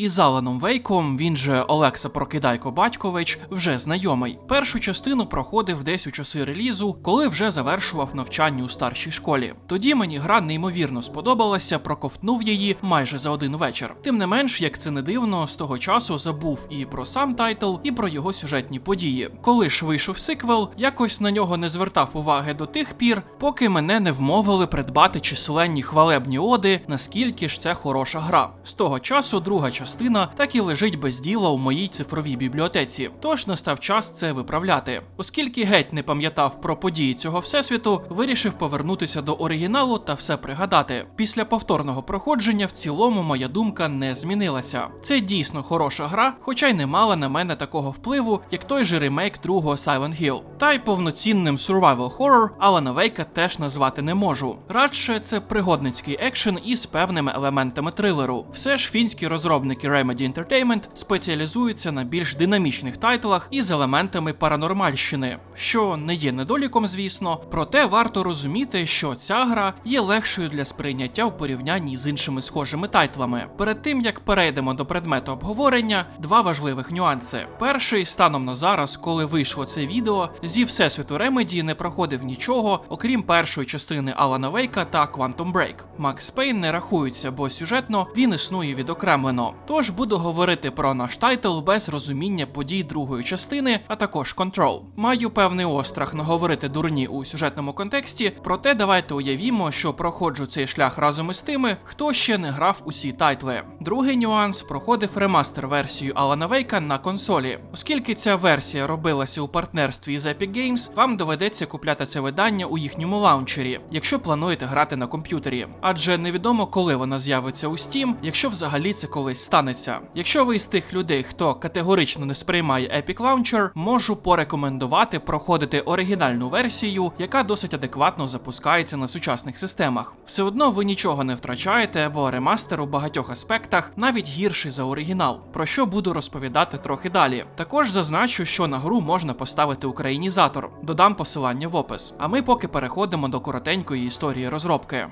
І з Аланом Вейком, він же Олекса Прокидайко Батькович, вже знайомий. Першу частину проходив десь у часи релізу, коли вже завершував навчання у старшій школі. Тоді мені гра неймовірно сподобалася, проковтнув її майже за один вечір. Тим не менш, як це не дивно, з того часу забув і про сам тайтл, і про його сюжетні події. Коли ж вийшов сиквел, якось на нього не звертав уваги до тих пір, поки мене не вмовили придбати численні хвалебні оди, наскільки ж це хороша гра. З того часу друга частина так і лежить без діла у моїй цифровій бібліотеці. Тож настав час це виправляти. Оскільки геть не пам'ятав про події цього всесвіту, вирішив повернутися до оригіналу та все пригадати. Після повторного проходження в цілому моя думка не змінилася. Це дійсно хороша гра, хоча й не мала на мене такого впливу, як той же ремейк другого Silent Hill. Та й повноцінним survival horror Алана Вейка теж назвати не можу. Радше це пригодницький екшен із певними елементами трилеру. Все ж фінські розробники Remedy Entertainment спеціалізуються на більш динамічних тайтлах із елементами паранормальщини, що не є недоліком, звісно, проте варто розуміти, що ця гра є легшою для сприйняття у порівнянні з іншими схожими тайтлами. Перед тим як перейдемо до предмету обговорення, два важливих нюанси. Перший станом на зараз, коли вийшло це відео, зі всесвіту Remedy не проходив нічого, окрім першої частини Алана Вейка та Quantum Break. Макс Пейн не рахується, бо сюжетно він існує відокремлено. Тож буду говорити про наш тайтл без розуміння подій другої частини, а також Control. Маю певний острах наговорити дурні у сюжетному контексті, проте давайте уявімо, що проходжу цей шлях разом із тими, хто ще не грав усі тайтли. Другий нюанс проходив ремастер версію Алана Вейка на консолі. Оскільки ця версія робилася у партнерстві з Epic Games, вам доведеться купляти це видання у їхньому лаунчері, якщо плануєте грати на комп'ютері. Адже невідомо, коли вона з'явиться у Steam, якщо взагалі це колись станеться. Якщо ви з тих людей, хто категорично не сприймає Epic Launcher, можу порекомендувати проходити оригінальну версію, яка досить адекватно запускається на сучасних системах. Все одно ви нічого не втрачаєте, бо ремастер у багатьох аспектах навіть гірший за оригінал, про що буду розповідати трохи далі. Також зазначу, що на гру можна поставити українізатор. Додам посилання в опис. А ми поки переходимо до коротенької історії розробки.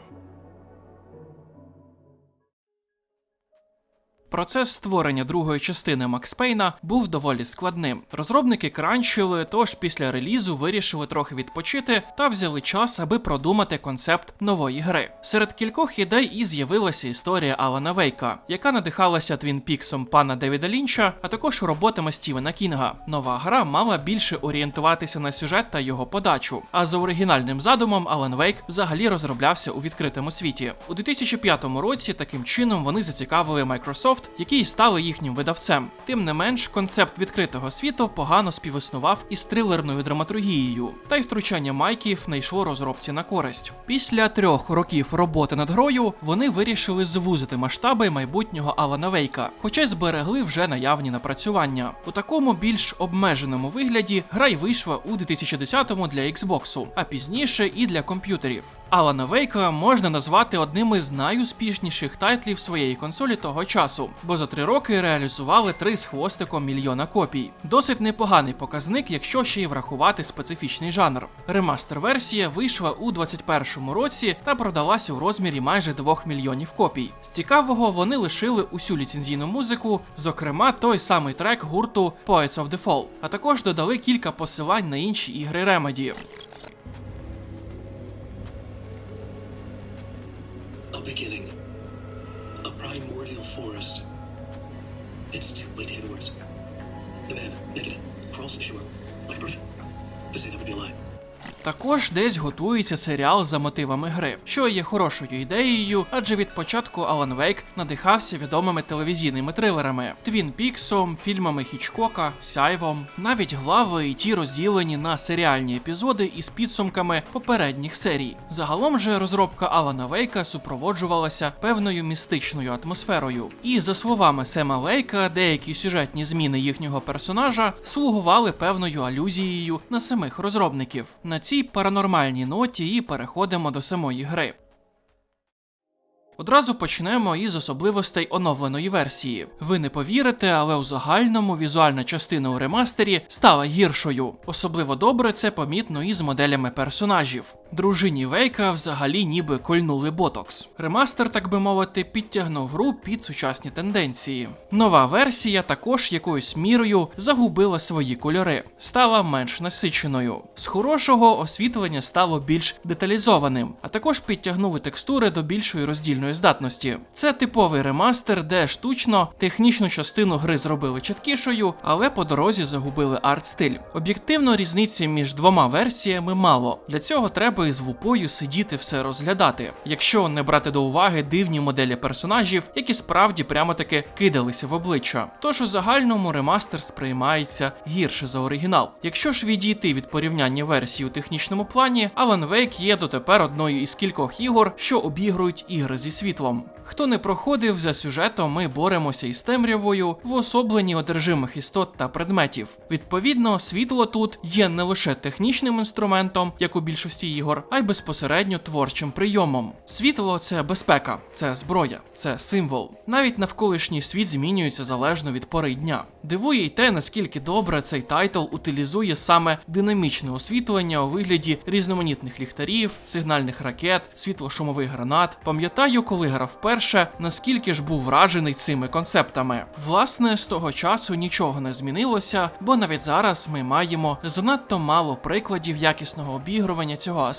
Процес створення другої частини Макс Пейна був доволі складним. Розробники кранчили, тож після релізу вирішили трохи відпочити та взяли час, аби продумати концепт нової гри. Серед кількох ідей і з'явилася історія Алана Вейка, яка надихалася Твін Піксом пана Девіда Лінча, а також роботами Стівена Кінга. Нова гра мала більше орієнтуватися на сюжет та його подачу. А за оригінальним задумом Алан Вейк взагалі розроблявся у відкритому світі. У 2005 році таким чином вони зацікавили Microsoft, які й стали їхнім видавцем. Тим не менш, концепт відкритого світу погано співіснував із трилерною драматургією, та й втручання майків не розробці на користь. Після трьох років роботи над грою вони вирішили звузити масштаби майбутнього Алана Вейка, хоча й зберегли вже наявні напрацювання. У такому більш обмеженому вигляді гра й вийшла у 2010-му для Xbox, а пізніше і для комп'ютерів. Алана Вейка можна назвати одним із найуспішніших тайтлів своєї консолі того часу, бо за три роки реалізували три з хвостиком мільйона копій. Досить непоганий показник, якщо ще й врахувати специфічний жанр. Ремастер-версія вийшла у 2021 році та продалася у розмірі майже 2 мільйонів копій. З цікавого вони лишили усю ліцензійну музику, зокрема той самий трек гурту Poets of the Fall, а також додали кілька посилань на інші ігри Remedy. Beginning. Primordial forest. It's too late to hear the words. The man, naked, crawls to the shore, like a bird. To say that would be a lie. Також десь готується серіал за мотивами гри, що є хорошою ідеєю, адже від початку Алан Вейк надихався відомими телевізійними трилерами: Твін Піксом, фільмами Хічкока, Сяйвом, навіть глави і ті розділені на серіальні епізоди із підсумками попередніх серій. Загалом же розробка Алана Вейка супроводжувалася певною містичною атмосферою. І за словами Сема Вейка, деякі сюжетні зміни їхнього персонажа слугували певною алюзією на самих розробників. На цій паранормальній ноті і переходимо до самої гри. Одразу почнемо із особливостей оновленої версії. Ви не повірите, але у загальному візуальна частина у ремастері стала гіршою. Особливо добре це помітно із моделями персонажів. Дружині Вейка взагалі ніби кольнули ботокс. Ремастер, так би мовити, підтягнув гру під сучасні тенденції. Нова версія також якоюсь мірою загубила свої кольори, стала менш насиченою. З хорошого освітлення стало більш деталізованим, а також підтягнули текстури до більшої роздільної здатності. Це типовий ремастер, де штучно технічну частину гри зробили чіткішою, але по дорозі загубили арт-стиль. Об'єктивно різниці між двома версіями мало. Для цього треба із лупою сидіти все розглядати, якщо не брати до уваги дивні моделі персонажів, які справді прямо таки кидалися в обличчя. Тож у загальному ремастер сприймається гірше за оригінал. Якщо ж відійти від порівняння версій у технічному плані, Alan Wake є дотепер одною із кількох ігор, що обігрують ігри зі світлом. Хто не проходив за сюжетом, ми боремося із темрявою в особленні одержимих істот та предметів. Відповідно, світло тут є не лише технічним інструментом, як у більшості ігор, а й безпосередньо творчим прийомом. Світло це безпека, це зброя, це символ. Навіть навколишній світ змінюється залежно від пори дня. Дивує й те, наскільки добре цей тайтл утилізує саме динамічне освітлення у вигляді різноманітних ліхтарів, сигнальних ракет, світлошумових гранат. Пам'ятаю, коли грав вперше, наскільки ж був вражений цими концептами. Власне, з того часу нічого не змінилося, бо навіть зараз ми маємо занадто мало прикладів якісного обігрування цього аспекту.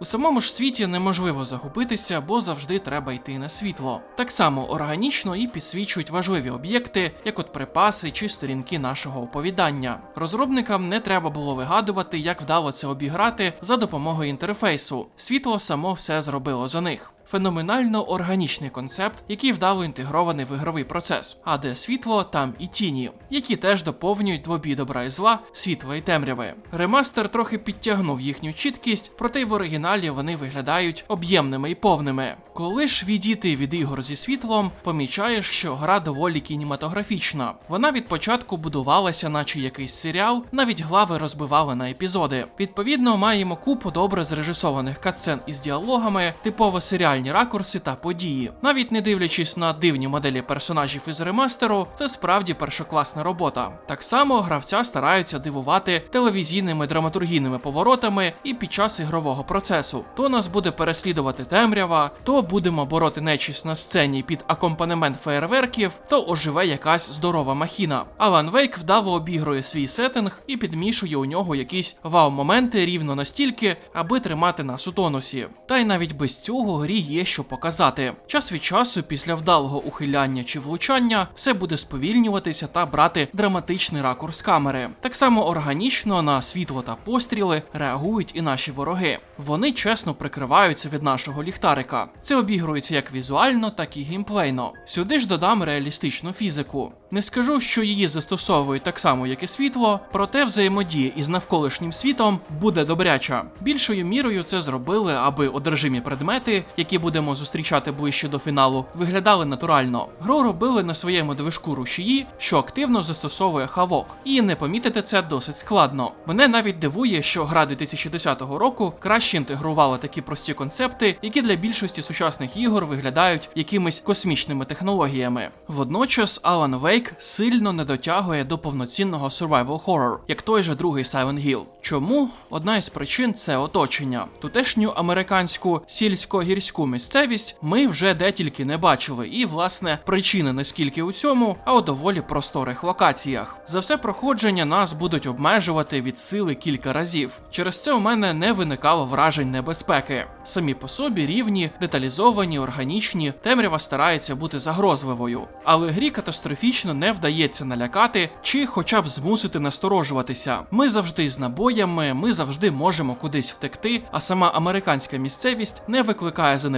У самому ж світі неможливо загубитися, бо завжди треба йти на світло. Так само органічно і підсвічують важливі об'єкти, як от припаси чи сторінки нашого оповідання. Розробникам не треба було вигадувати, як вдало це обіграти за допомогою інтерфейсу. Світло само все зробило за них. Феноменально органічний концепт, який вдало інтегрований в ігровий процес, а де світло, там і тіні, які теж доповнюють двобій добра і зла, світла і темряви. Ремастер трохи підтягнув їхню чіткість, проте й в оригіналі вони виглядають об'ємними і повними. Коли ж відійти від ігор зі світлом, помічаєш, що гра доволі кінематографічна. Вона від початку будувалася, наче якийсь серіал, навіть глави розбивали на епізоди. Відповідно, маємо купу добре зрежисованих катсцен із діалогами, типово серіальні ракурси та події. Навіть не дивлячись на дивні моделі персонажів із ремастеру, це справді першокласна робота. Так само гравця стараються дивувати телевізійними драматургійними поворотами і під час ігрового процесу. То нас буде переслідувати темрява, то будемо бороти нечість на сцені під акомпанемент феєрверків, то оживе якась здорова махіна. Алан Вейк вдало обігрує свій сеттинг і підмішує у нього якісь вау-моменти рівно настільки, аби тримати нас у тонусі. Та й навіть без цього грі є що показати. Час від часу, після вдалого ухиляння чи влучання, все буде сповільнюватися та брати драматичний ракурс камери. Так само органічно на світло та постріли реагують і наші вороги. Вони чесно прикриваються від нашого ліхтарика. Це обігрується як візуально, так і геймплейно. Сюди ж додам реалістичну фізику. Не скажу, що її застосовують так само, як і світло, проте взаємодія із навколишнім світом буде добряча. Більшою мірою це зробили, аби одержимі предмети, які будемо зустрічати ближче до фіналу, виглядали натурально. Гру робили на своєму движку рушії, що активно застосовує хавок, і не помітити це досить складно. Мене навіть дивує, що гра 2010 року краще інтегрувала такі прості концепти, які для більшості сучасних ігор виглядають якимись космічними технологіями. Водночас Alan Wake сильно не дотягує до повноцінного survival horror, як той же другий Silent Hill. Чому? Одна із причин це оточення. Тутешню американську сільсько-гірську місцевість ми вже де тільки не бачили, і власне причина не скільки у цьому, а у доволі просторих локаціях. За все проходження нас будуть обмежувати від сили кілька разів. Через це у мене не виникало вражень небезпеки. Самі по собі рівні, деталізовані, органічні, темрява старається бути загрозливою, але грі катастрофічно не вдається налякати чи хоча б змусити насторожуватися. Ми завжди з набоями, ми завжди можемо кудись втекти, а сама американська місцевість не викликає занепокоєння,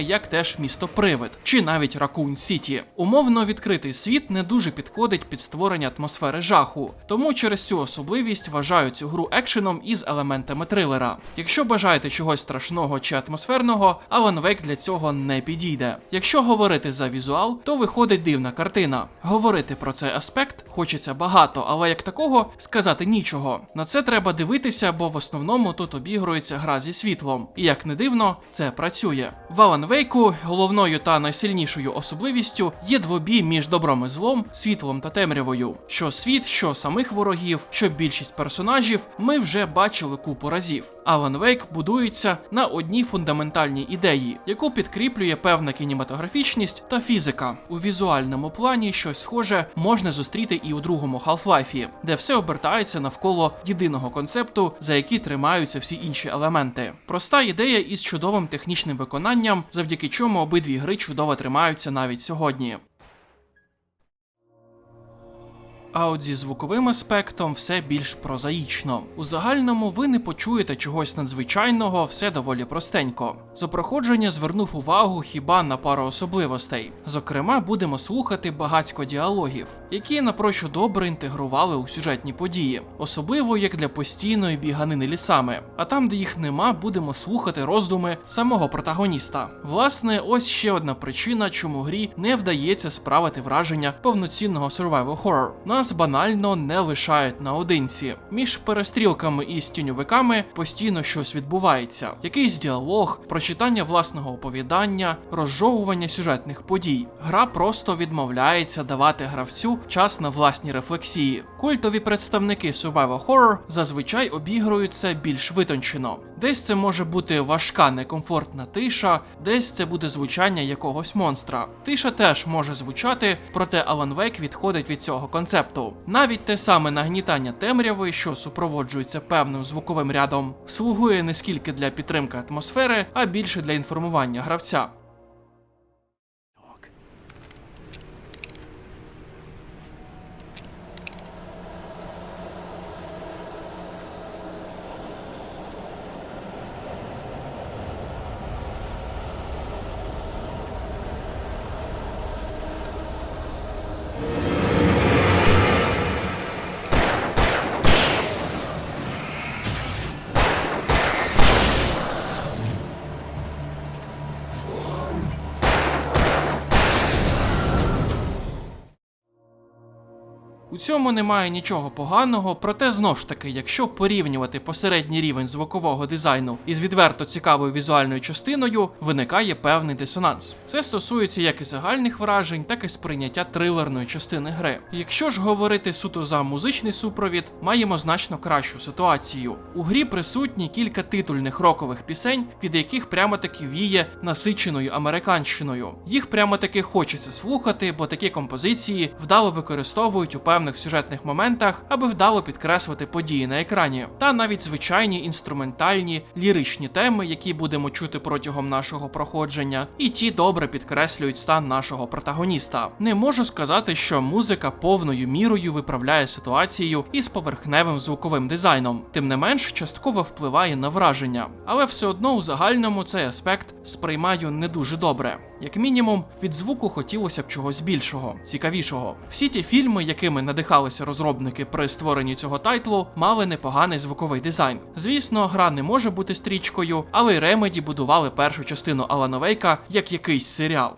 як теж місто Привид чи навіть Ракун Сіті. Умовно відкритий світ не дуже підходить під створення атмосфери жаху, тому через цю особливість вважаю цю гру екшеном із елементами трилера. Якщо бажаєте чогось страшного чи атмосферного, Alan Wake для цього не підійде. Якщо говорити за візуал, то виходить дивна картина. Говорити про цей аспект хочеться багато, але як такого сказати нічого. На це треба дивитися, бо в основному тут обігрується гра зі світлом. І як не дивно, це працює. В Alan Wake головною та найсильнішою особливістю є двобій між добром і злом, світлом та темрявою. Що світ, що самих ворогів, що більшість персонажів ми вже бачили купу разів. Alan Wake будується на одній фундаментальній ідеї, яку підкріплює певна кінематографічність та фізика. У візуальному плані щось схоже можна зустріти і у другому Half-Life, де все обертається навколо єдиного концепту, за який тримаються всі інші елементи. Проста ідея із чудовим технічним виконанням, завдяки чому обидві гри чудово тримаються навіть сьогодні. А от зі звуковим аспектом все більш прозаїчно. У загальному ви не почуєте чогось надзвичайного, все доволі простенько. За проходження звернув увагу хіба на пару особливостей. Зокрема, будемо слухати багатько діалогів, які напрочуд добре інтегрували у сюжетні події, особливо як для постійної біганини лісами. А там, де їх нема, будемо слухати роздуми самого протагоніста. Власне, ось ще одна причина, чому грі не вдається справити враження повноцінного survival horror. Нас банально не лишають наодинці. Між перестрілками і тіньовиками постійно щось відбувається: якийсь діалог, прочитання власного оповідання, розжовування сюжетних подій. Гра просто відмовляється давати гравцю час на власні рефлексії. Культові представники survival horror зазвичай обігруються більш витончено. Десь це може бути важка некомфортна тиша, десь це буде звучання якогось монстра. Тиша теж може звучати, проте Алан Вейк відходить від цього концепту. Навіть те саме нагнітання темряви, що супроводжується певним звуковим рядом, слугує не скільки для підтримки атмосфери, а більше для інформування гравця. Цьому немає нічого поганого, проте знов ж таки, якщо порівнювати посередній рівень звукового дизайну із відверто цікавою візуальною частиною, виникає певний дисонанс. Це стосується як і загальних вражень, так і сприйняття трилерної частини гри. Якщо ж говорити суто за музичний супровід, маємо значно кращу ситуацію. У грі присутні кілька титульних рокових пісень, від яких прямо таки віє насиченою американщиною. Їх прямо таки хочеться слухати, бо такі композиції вдало використовують у певних сюжетних моментах, аби вдало підкреслити події на екрані, та навіть звичайні інструментальні ліричні теми, які будемо чути протягом нашого проходження, і ті добре підкреслюють стан нашого протагоніста. Не можу сказати, що музика повною мірою виправляє ситуацію із поверхневим звуковим дизайном, тим не менш частково впливає на враження, але все одно у загальному цей аспект сприймаю не дуже добре. Як мінімум, від звуку хотілося б чогось більшого, цікавішого. Всі ті фільми, якими надихалися розробники при створенні цього тайтлу, мали непоганий звуковий дизайн. Звісно, гра не може бути стрічкою, але Remedy будували першу частину Алана Вейка як якийсь серіал.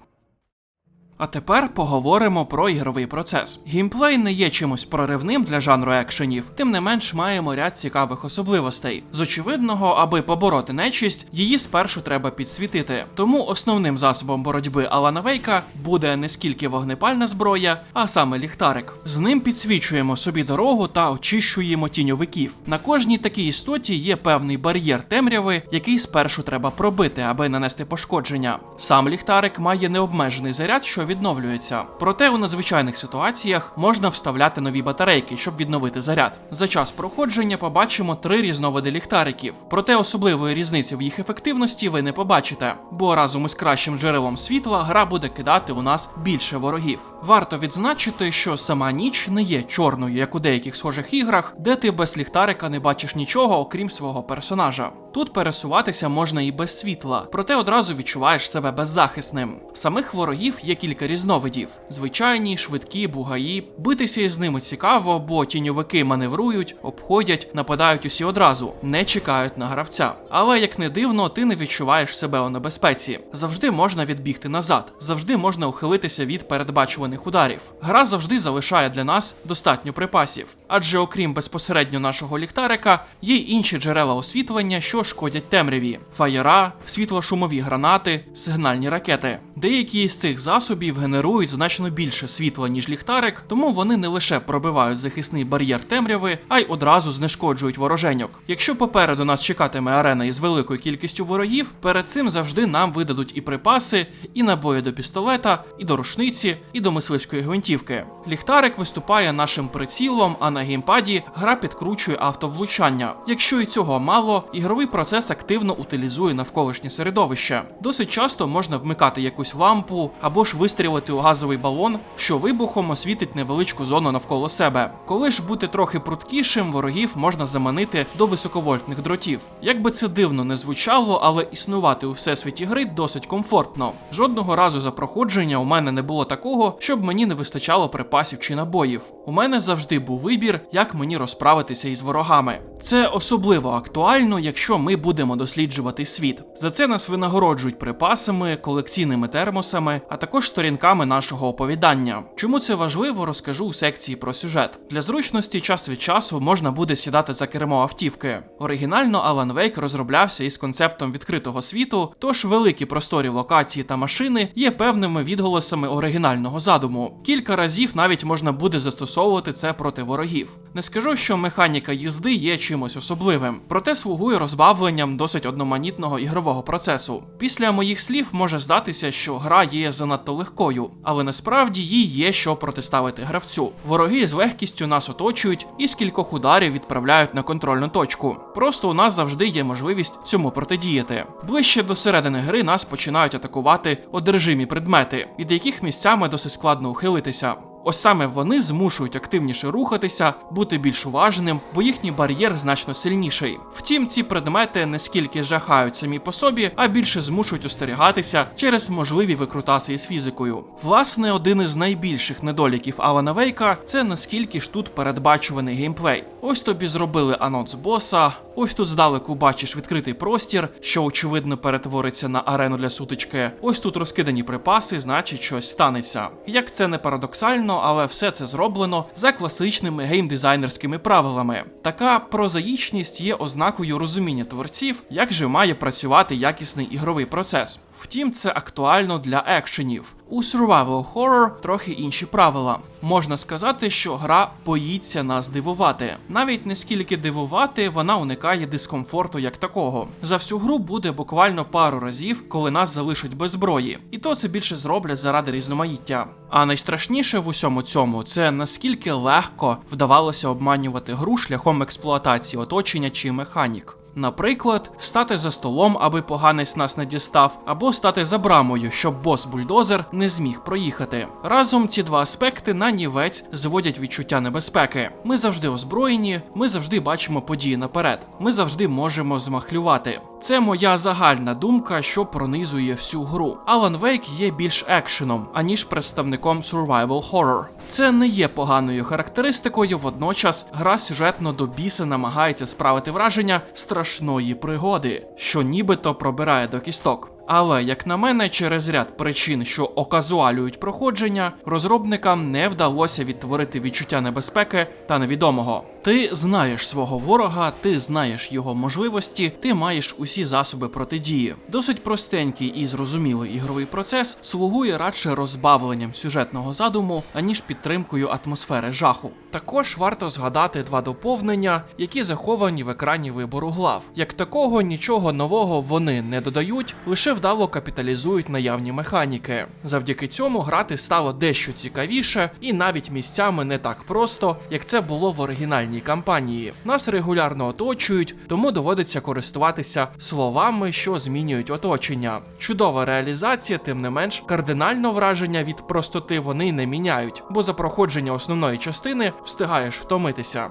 А тепер поговоримо про ігровий процес. Геймплей не є чимось проривним для жанру екшенів, тим не менш маємо ряд цікавих особливостей. З очевидного, аби побороти нечисть, її спершу треба підсвітити. Тому основним засобом боротьби Алана Вейка буде не скільки вогнепальна зброя, а саме ліхтарик. З ним підсвічуємо собі дорогу та очищуємо тіньовиків. На кожній такій істоті є певний бар'єр темряви, який спершу треба пробити, аби нанести пошкодження. Сам ліхтарик має необмежений заряд, що відновлюється. Проте у надзвичайних ситуаціях можна вставляти нові батарейки, щоб відновити заряд. За час проходження побачимо три різновиди ліхтариків. Проте особливої різниці в їх ефективності ви не побачите, бо разом із кращим джерелом світла гра буде кидати у нас більше ворогів. Варто відзначити, що сама ніч не є чорною, як у деяких схожих іграх, де ти без ліхтарика не бачиш нічого, окрім свого персонажа. Тут пересуватися можна і без світла, проте одразу відчуваєш себе беззахисним. Самих ворогів є кілька різновидів: звичайні, швидкі, бугаї. Битися із ними цікаво, бо тіньовики маневрують, обходять, нападають усі одразу, не чекають на гравця. Але як не дивно, ти не відчуваєш себе у небезпеці. Завжди можна відбігти назад, завжди можна ухилитися від передбачуваних ударів. Гра завжди залишає для нас достатньо припасів, адже окрім безпосередньо нашого ліхтарика, є й інші джерела освітлення, що шкодять темряві: фаєра, світлошумові гранати, сигнальні ракети. Деякі з цих засобів генерують значно більше світла, ніж ліхтарик, тому вони не лише пробивають захисний бар'єр темряви, а й одразу знешкоджують вороженьок. Якщо попереду нас чекатиме арена із великою кількістю ворогів, перед цим завжди нам видадуть і припаси, і набої до пістолета, і до рушниці, і до мисливської гвинтівки. Ліхтарик виступає нашим прицілом, а на геймпаді гра підкручує автовлучання. Якщо і цього мало, ігровий процес активно утилізує навколишнє середовище. Досить часто можна вмикати якусь лампу або ж вистрілити у газовий балон, що вибухом освітить невеличку зону навколо себе. Коли ж бути трохи пруткішим, ворогів можна заманити до високовольтних дротів. Як би це дивно не звучало, але існувати у всесвіті гри досить комфортно. Жодного разу за проходження у мене не було такого, щоб мені не вистачало припасів чи набоїв. У мене завжди був вибір, як мені розправитися із ворогами. Це особливо актуально, якщо ми будемо досліджувати світ. За це нас винагороджують припасами, колекційними термосами, а також сторінками нашого оповідання. Чому це важливо, розкажу у секції про сюжет. Для зручності час від часу можна буде сідати за кермо автівки. Оригінально Alan Wake розроблявся із концептом відкритого світу, тож великі просторі локації та машини є певними відголосами оригінального задуму. Кілька разів навіть можна буде застосовувати це проти ворогів. Не скажу, що механіка їзди є чимось особливим, проте слугує розбавленням досить одноманітного ігрового процесу. Після моїх слів може здатися, що гра є занадто легкою, але насправді їй є що протиставити гравцю. Вороги з легкістю нас оточують і з кількох ударів відправляють на контрольну точку. Просто у нас завжди є можливість цьому протидіяти. Ближче до середини гри нас починають атакувати одержимі предмети, від яких місцями досить складно ухилитися. Ось саме вони змушують активніше рухатися, бути більш уважним, бо їхній бар'єр значно сильніший. Втім, ці предмети не скільки жахають самі по собі, а більше змушують остерігатися через можливі викрутаси із фізикою. Власне, один із найбільших недоліків Алана Вейка це наскільки ж тут передбачуваний геймплей. Ось тобі зробили анонс боса. Ось тут здалеку бачиш відкритий простір, що очевидно перетвориться на арену для сутички. Ось тут розкидані припаси, значить щось станеться. Як це не парадоксально, але все це зроблено за класичними геймдизайнерськими правилами. Така прозаїчність є ознакою розуміння творців, як же має працювати якісний ігровий процес. Втім, це актуально для екшенів. У survival horror трохи інші правила. Можна сказати, що гра боїться нас дивувати. Навіть не скільки дивувати, вона уникає дискомфорту як такого. За всю гру буде буквально пару разів, коли нас залишать без зброї, і то це більше зроблять заради різноманіття. А найстрашніше в усьому цьому це наскільки легко вдавалося обманювати гру шляхом експлуатації оточення чи механік. Наприклад, стати за столом, аби поганець нас не дістав, або стати за брамою, щоб бос-бульдозер не зміг проїхати. Разом ці два аспекти на нівець зводять відчуття небезпеки. Ми завжди озброєні, ми завжди бачимо події наперед, ми завжди можемо змахлювати. Це моя загальна думка, що пронизує всю гру. Alan Wake є більш екшеном, аніж представником survival horror. Це не є поганою характеристикою, водночас гра сюжетно до біса намагається справити враження страшної пригоди, що нібито пробирає до кісток. Але, як на мене, через ряд причин, що оказуалюють проходження, розробникам не вдалося відтворити відчуття небезпеки та невідомого. Ти знаєш свого ворога, ти знаєш його можливості, ти маєш усі засоби протидії. Досить простенький і зрозумілий ігровий процес слугує радше розбавленням сюжетного задуму, аніж підтримкою атмосфери жаху. Також варто згадати два доповнення, які заховані в екрані вибору глав. Як такого нічого нового вони не додають, лише вдало капіталізують наявні механіки. Завдяки цьому грати стало дещо цікавіше і навіть місцями не так просто, як це було в оригінальній кампанії. Нас регулярно оточують, тому доводиться користуватися словами, що змінюють оточення. Чудова реалізація, тим не менш, кардинально враження від простоти вони не міняють, бо за проходження основної частини встигаєш втомитися.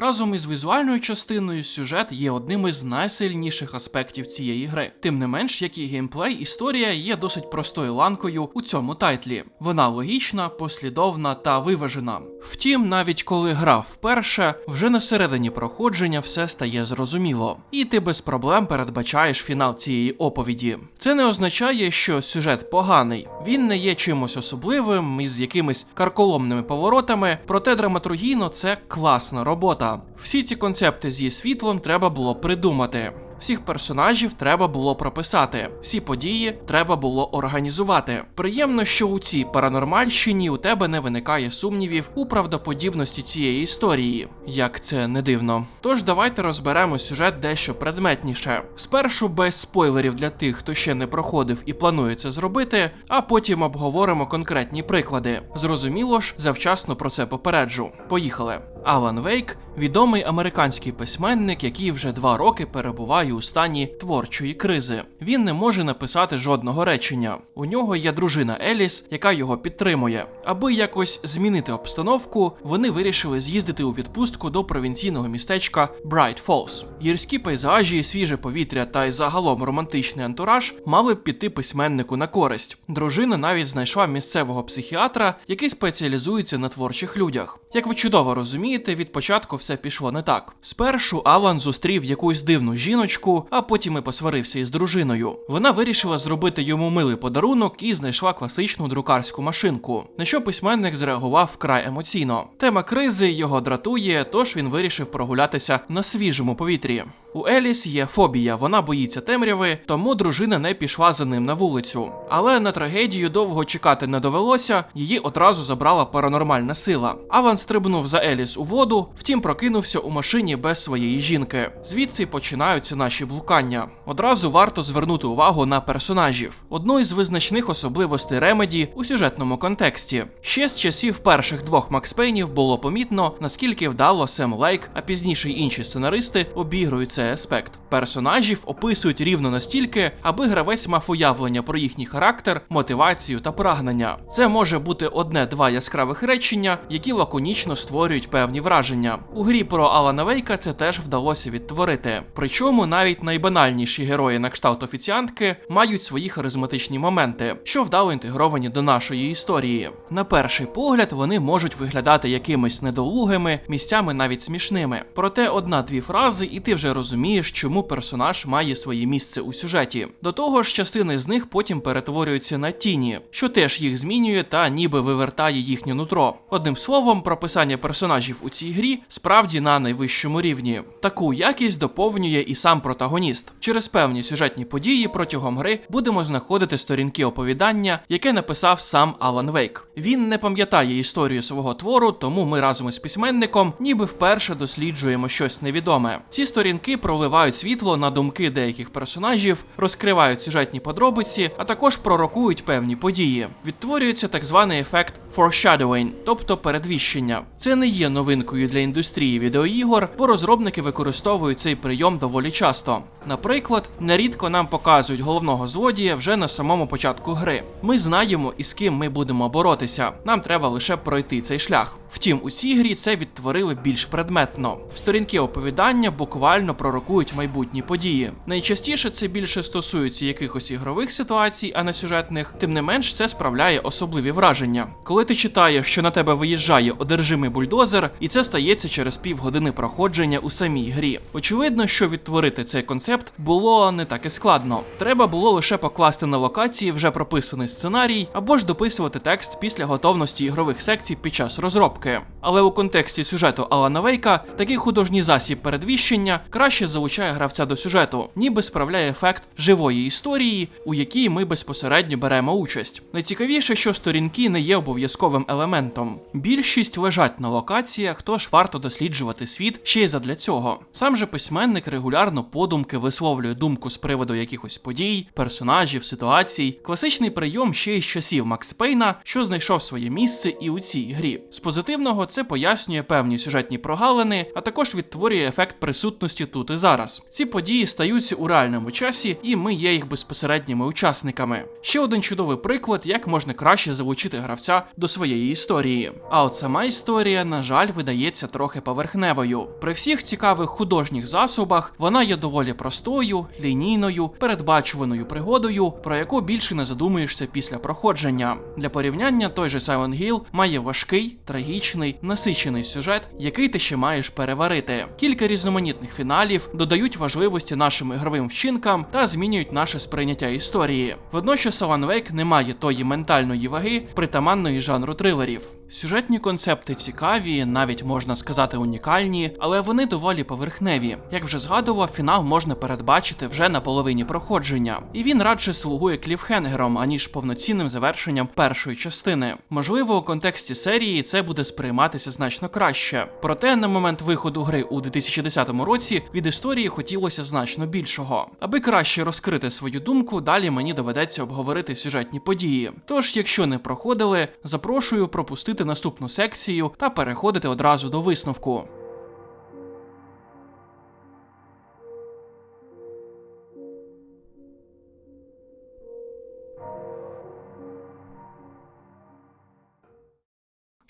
Разом із візуальною частиною сюжет є одним із найсильніших аспектів цієї гри. Тим не менш, як і геймплей, історія є досить простою ланкою у цьому тайтлі. Вона логічна, послідовна та виважена. Втім, навіть коли грав вперше, вже на середині проходження все стає зрозуміло, і ти без проблем передбачаєш фінал цієї оповіді. Це не означає, що сюжет поганий. Він не є чимось особливим із якимись карколомними поворотами, проте драматургійно це класна робота. Всі ці концепти зі світлом треба було придумати. Всіх персонажів треба було прописати, всі події треба було організувати. Приємно, що у цій паранормальщині у тебе не виникає сумнівів у правдоподібності цієї історії, як це не дивно. Тож давайте розберемо сюжет дещо предметніше. Спершу без спойлерів для тих, хто ще не проходив і планує це зробити, а потім обговоримо конкретні приклади. Зрозуміло ж, завчасно про це попереджу. Поїхали. Алан Вейк відомий американський письменник, який вже два роки перебуває у стані творчої кризи. Він не може написати жодного речення. У нього є дружина Еліс, яка його підтримує. Аби якось змінити обстановку, вони вирішили з'їздити у відпустку до провінційного містечка Bright Falls. Гірські пейзажі, свіже повітря та й загалом романтичний антураж мали б піти письменнику на користь. Дружина навіть знайшла місцевого психіатра, який спеціалізується на творчих людях. Як ви чудово розумієте, від початку все пішло не так. Спершу Алан зустрів якусь дивну жіночку, а потім і посварився із дружиною. Вона вирішила зробити йому милий подарунок і знайшла класичну друкарську машинку. На що письменник зреагував вкрай емоційно. Тема кризи його дратує, тож він вирішив прогулятися на свіжому повітрі. У Еліс є фобія, вона боїться темряви, тому дружина не пішла за ним на вулицю. Але на трагедію довго чекати не довелося, її одразу забрала паранормальна сила. Аван стрибнув за Еліс у воду, втім прокинувся у машині без своєї жінки. Звідси починаються наші блукання. Одразу варто звернути увагу на персонажів. Одну із визначних особливостей Ремеді у сюжетному контексті. Ще з часів перших двох Макспейнів було помітно, наскільки вдало Сем Лейк, а пізніше й інші сценаристи обігрують цей аспект. Персонажів описують рівно настільки, аби гравець мав уявлення про їхній характер, мотивацію та прагнення. Це може бути одне-два яскравих речення, які лаконічно створюють певні враження. У грі про Алана Вейка це теж вдалося відтворити. Причому навіть найбанальніші герої на кшталт офіціантки мають свої харизматичні моменти, що вдало інтегровані до нашої історії. На перший погляд вони можуть виглядати якимись недолугими, місцями навіть смішними. Проте одна-дві фрази, і ти вже розумієш, чому персонаж має своє місце у сюжеті. До того ж, частини з них потім перетворюються на тіні, що теж їх змінює та ніби вивертає їхнє нутро. Одним словом, прописання персонажів у цій грі справді на найвищому рівні. Таку якість доповнює і сам протагоніст. Через певні сюжетні події протягом гри будемо знаходити сторінки оповідання, яке написав сам Алан Вейк. Він не пам'ятає історію свого твору, тому ми разом із письменником ніби вперше досліджуємо щось невідоме. Ці сторінки проливають світло на думки деяких персонажів, розкривають сюжетні подробиці, а також пророкують певні події. Відтворюється так званий ефект foreshadowing, тобто передвіщення. Це не є новинкою для індустрії відеоігор, бо розробники використовують цей прийом доволі часто. Наприклад, нерідко нам показують головного злодія вже на самому початку гри. Ми знаємо, із ким ми будемо боротися. Нам треба лише пройти цей шлях. Втім, у цій грі це відтворили більш предметно. Сторінки оповідання буквально пророкують майбутні події. Найчастіше це більше стосується якихось ігрових ситуацій, а не сюжетних. Тим не менш, це справляє особливі враження. Коли ти читаєш, що на тебе виїжджає одержимий бульдозер, і це стається через півгодини проходження у самій грі. Очевидно, що відтворити цей концепт було не так і складно. Треба було лише покласти на локації вже прописаний сценарій, або ж дописувати текст після готовності ігрових секцій під час розробки. Але у контексті сюжету Алана Вейка такий художній засіб передвіщення краще залучає гравця до сюжету, ніби справляє ефект живої історії, у якій ми безпосередньо беремо участь. Найцікавіше, що сторінки не є обов'язковим елементом. Більшість лежать на локаціях, тож варто досліджувати світ ще й задля цього. Сам же письменник регулярно подумки висловлює думку з приводу якихось подій, персонажів, ситуацій. Класичний прийом ще з часів Макс Пейна, що знайшов своє місце і у цій грі. З позитивного це пояснює певні сюжетні прогалини, а також відтворює ефект присутності тут і зараз. Ці події стаються у реальному часі, і ми є їх безпосередніми учасниками. Ще один чудовий приклад, як можна краще залучити гравця до своєї історії. А от сама історія, на жаль, видається трохи поверхневою. При всіх цікавих художніх засобах вона є доволі простою, лінійною, передбачуваною пригодою, про яку більше не задумуєшся після проходження. Для порівняння той же Silent Hill має важкий, трагічний, насичений сюжет, який ти ще маєш переварити. Кілька різноманітних фіналів додають важливості нашим ігровим вчинкам та змінюють наше сприйняття історії. Водночас Alan Wake не має тої ментальної ваги, притаманної жанру трилерів. Сюжетні концепти цікаві, навіть можна сказати унікальні, але вони доволі поверхневі. Як вже згадував, фінал можна передбачити вже на половині проходження, і він радше слугує кліфхенгером, аніж повноцінним завершенням першої частини. Можливо, у контексті серії це буде сприйматися значно краще. Проте на момент виходу гри у 2010 році від історії хотілося значно більшого. Аби краще розкрити свою думку, далі мені доведеться обговорити сюжетні події. Тож, якщо не проходили, запрошую пропустити наступну секцію та переходити одразу до висновку.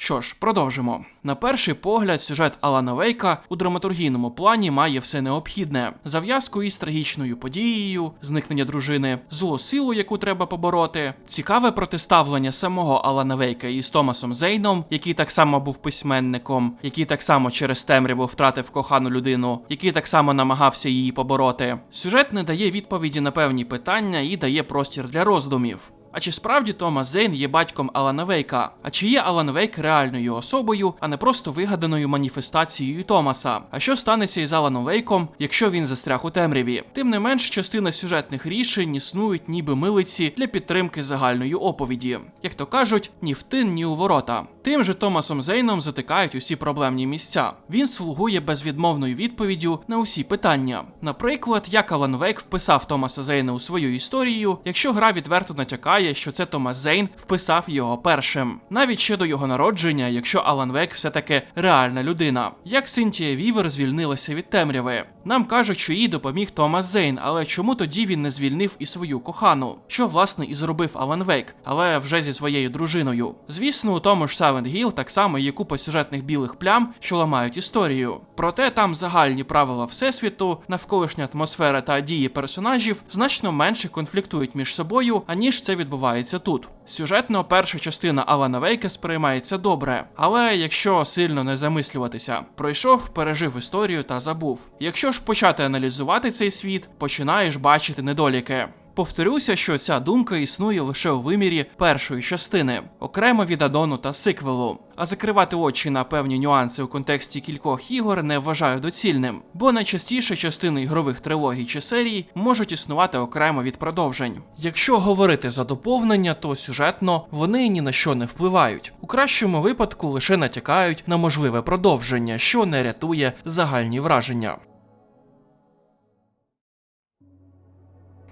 Що ж, продовжимо. На перший погляд, сюжет Алана Вейка у драматургійному плані має все необхідне: зав'язку із трагічною подією, зникнення дружини, злу силу, яку треба побороти, цікаве протиставлення самого Алана Вейка із Томасом Зейном, який так само був письменником, який так само через темряву втратив кохану людину, який так само намагався її побороти. Сюжет не дає відповіді на певні питання і дає простір для роздумів. А чи справді Томас Зейн є батьком Алана Вейка? А чи є Алан Вейк реальною особою, а не просто вигаданою маніфестацією Томаса? А що станеться із Аланом Вейком, якщо він застряг у темряві? Тим не менш, частина сюжетних рішень існують ніби милиці для підтримки загальної оповіді. Як то кажуть, ні в тин, ні у ворота. Тим же Томасом Зейном затикають усі проблемні місця. Він слугує безвідмовною відповіддю на усі питання. Наприклад, як Алан Вейк вписав Томаса Зейна у свою історію, якщо гра відверто натякає, що це Томас Зейн вписав його першим, навіть ще до його народження, якщо Алан Вейк все-таки реальна людина. Як Синтія Вівер звільнилася від темряви? Нам кажуть, що їй допоміг Томас Зейн, але чому тоді він не звільнив і свою кохану? Що власне і зробив Алан Вейк, але вже зі своєю дружиною. Звісно, у тому ж Silent Hill так само є купа сюжетних білих плям, що ламають історію. Проте там загальні правила всесвіту, навколишня атмосфера та дії персонажів значно менше конфліктують між собою, аніж це відбувається тут. Сюжетно перша частина Алана Вейка сприймається добре, але якщо сильно не замислюватися, пройшов, пережив історію та забув. Якщо ж почати аналізувати цей світ, починаєш бачити недоліки. Повторюся, що ця думка існує лише у вимірі першої частини, окремо від адону та сиквелу. А закривати очі на певні нюанси у контексті кількох ігор не вважаю доцільним, бо найчастіше частини ігрових трилогій чи серій можуть існувати окремо від продовжень. Якщо говорити за доповнення, то сюжетно вони ні на що не впливають. У кращому випадку лише натякають на можливе продовження, що не рятує загальні враження.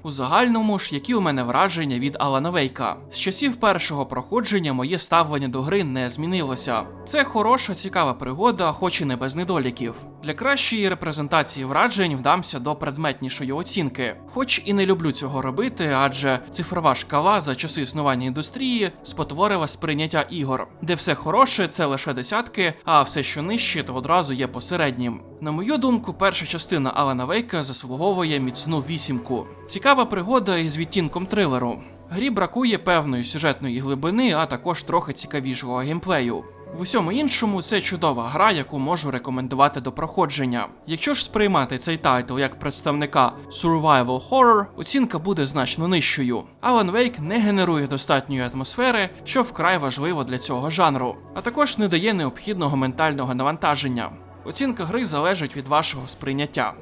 У загальному ж, які у мене враження від Алана Вейка. З часів першого проходження моє ставлення до гри не змінилося. Це хороша, цікава пригода, хоч і не без недоліків. Для кращої репрезентації вражень вдамся до предметнішої оцінки. Хоч і не люблю цього робити, адже цифрова шкала за часи існування індустрії спотворила сприйняття ігор, де все хороше це лише десятки, а все, що нижче, то одразу є посереднім. На мою думку, перша частина Алана Вейка заслуговує міцну вісімку. Цікава пригода із відтінком трилеру. Грі бракує певної сюжетної глибини, а також трохи цікавішого геймплею. В усьому іншому це чудова гра, яку можу рекомендувати до проходження. Якщо ж сприймати цей тайтл як представника Survival Horror, оцінка буде значно нижчою. Alan Wake не генерує достатньої атмосфери, що вкрай важливо для цього жанру, а також не дає необхідного ментального навантаження. Оцінка гри залежить від вашого сприйняття.